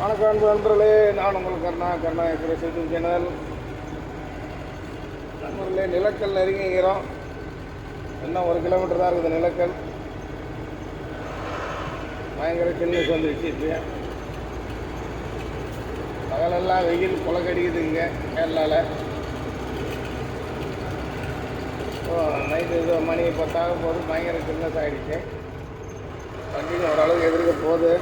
வணக்கம் அன்பு நண்பர்களே நான் உங்களுக்கு Karuna Karuna express YouTube channel. நண்பர்களே நிலக்கல் நெருங்கிக்கிறோம் இன்னும் ஒரு கிலோமீட்டர் தான் இருக்குது நிலக்கல். பயங்கர சில்னஸ் வந்துருச்சு இப்போ பகலெல்லாம் வெயில் குலக்கடிக்குது இங்கே கேரளாவில் ஓ நைட்டு இது மணி பத்தாக போது பயங்கர சில்னஸ் ஆகிடுச்சு வண்டியும் ஓரளவுக்கு எதிர்க்க போகுது.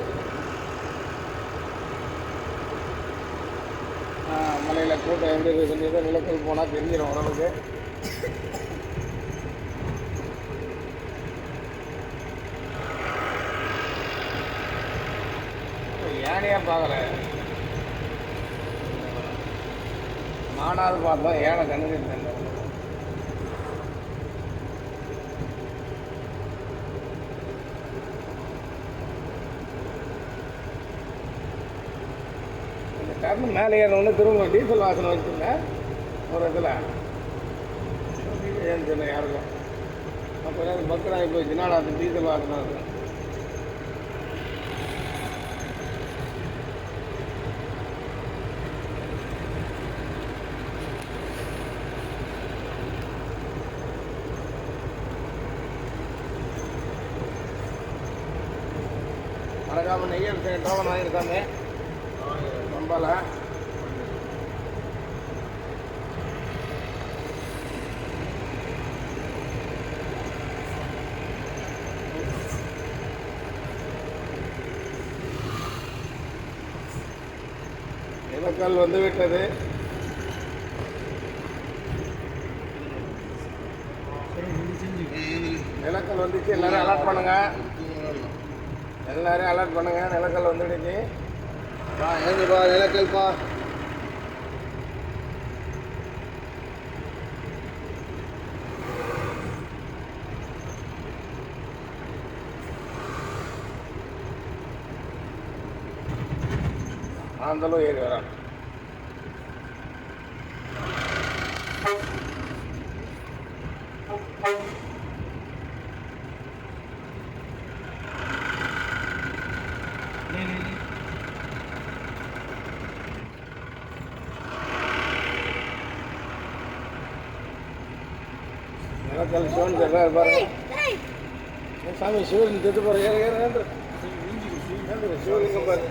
மலையில் கூட்டம் எப்படி இருக்குன்னு நிலக்கல் போனால் தெரிஞ்சிடும் ஓரளவுக்கு. யானையாக பார்க்கல. மானாவது பார்த்தா ஏனை கண்ணுக்கு தெரியல டர்னு மேலே ஏறணுன்னு திரும்ப டீசல் வாசனை வச்சுருந்தேன். ஒரு இதில். ஏன்னு யாருக்கும். அப்போ எனக்கு பக்கராகி போய் ஜினாடா அது டீசல் வாசனை? இருக்கும் மறக்காமல் நெய்யல் டோக்கன் வாங்கியிருக்காங்க ரொம்பல நிலக்கல் வந்து விட்டது. நிலக்கல் வந்துச்சு. எல்லாரும் அலர்ட் பண்ணுங்க. எல்லாரும் அலர்ட் பண்ணுங்க. நிலக்கல் வந்துடுச்சு. బా ఏంది బా నెలకెళ్ళిపా నేను நிலக்கல் சிவன் தெரியல பாருங்க. சாமி சிவன் திட்டு போற ஏறு ஏறு சிவலிங்கம் பாரு.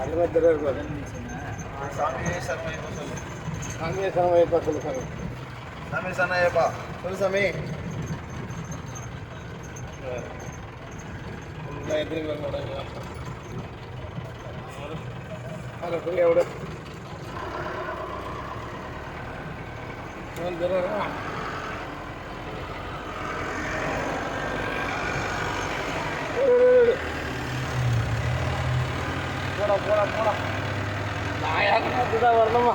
அது மாதிரி தெரியல பாரு. சாமி சரணம் சொல்லு சாமியே சமயப்பா சொல்லு சாமி. சாமி சரணப்பா சொல்லு சாமி. பேர் கூட அதில் ஃப்ரீயாக விடு சிவன் தெரியல போடா போடா போடா நான் யாருக்கு தான் வரணுமா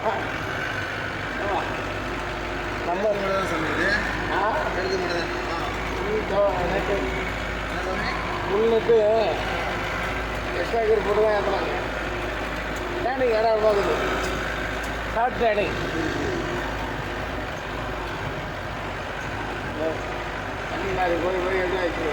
நம்ம நம்ம தான் சாமி இது ஆ எனக்கு முன்னுக்கு எக்ஸ்ட்ரா கீர் போட்டு தான் ஏற்றுறாங்க டேனிங் இடம் பார்க்குது ஷார்ட் டேனிங் அது போய் போய் எடுத்து ஆச்சு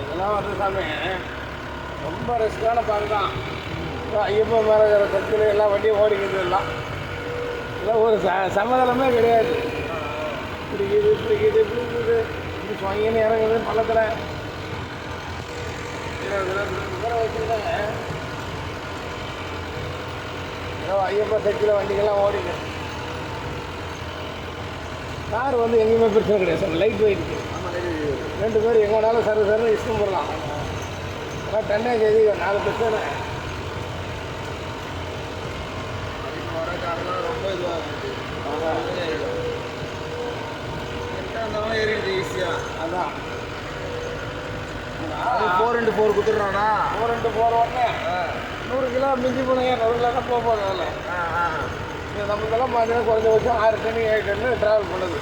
இதெல்லாம் வந்து சாமி ரொம்ப ரிஸ்க்கான பாங்கு தான். ஐயப்பன் மேலே இருக்கிற சக்தியில் எல்லா வண்டியும் ஓடிக்கிறது எல்லாம் இதெல்லாம் ஒரு ச சமதளமே கிடையாது. பிடிக்குது பிடிக்குது பிடிக்குது. இப்படி சுவங்கின்னு இறங்குது பள்ளத்தில். ஐயப்பா ஏதோ வண்டிகள்லாம் ஓடிங்க கார் வந்து எங்கேயுமே பிரச்சனை கிடையாது சார் லைட் வெயிட் ஆமாம் ரெண்டு பேரும் எங்கே வேணாலும் சர்வ சர்வ இஷ்டம் போடலாம் ஆனால் டன்னேஜ் எதிகம் நாலு பிரச்சனை வர காரணம் ரொம்ப இதுவாக இருக்குது இருந்தாலும் ஈஸியாக அதான் ஃபோர் இன்ட்டு ஃபோர் கொடுத்துட்றானா ஃபோர் ரெண்டு ஃபோர் ஒன்று நூறு கிலோ மிஞ்சி போனீங்க நடுவில் தான் போக போகுது அதில். இது நம்மளுக்கெல்லாம் பார்த்தீங்கன்னா குறைஞ்சபட்சம் ஆறு டன்னு ஏழு டன்னு ட்ராவல் பண்ணுது.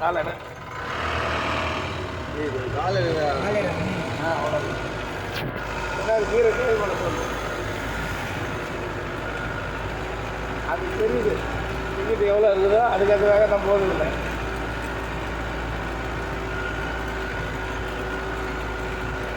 காலடை இது காலையில் ஆ என்ன கீரை கேள்வி பண்ண சொல்லு அது தெரியுது. டிக்கெட் எவ்வளோ இருக்குதோ அதுக்கு அது வேக நான் போகுது. இல்லை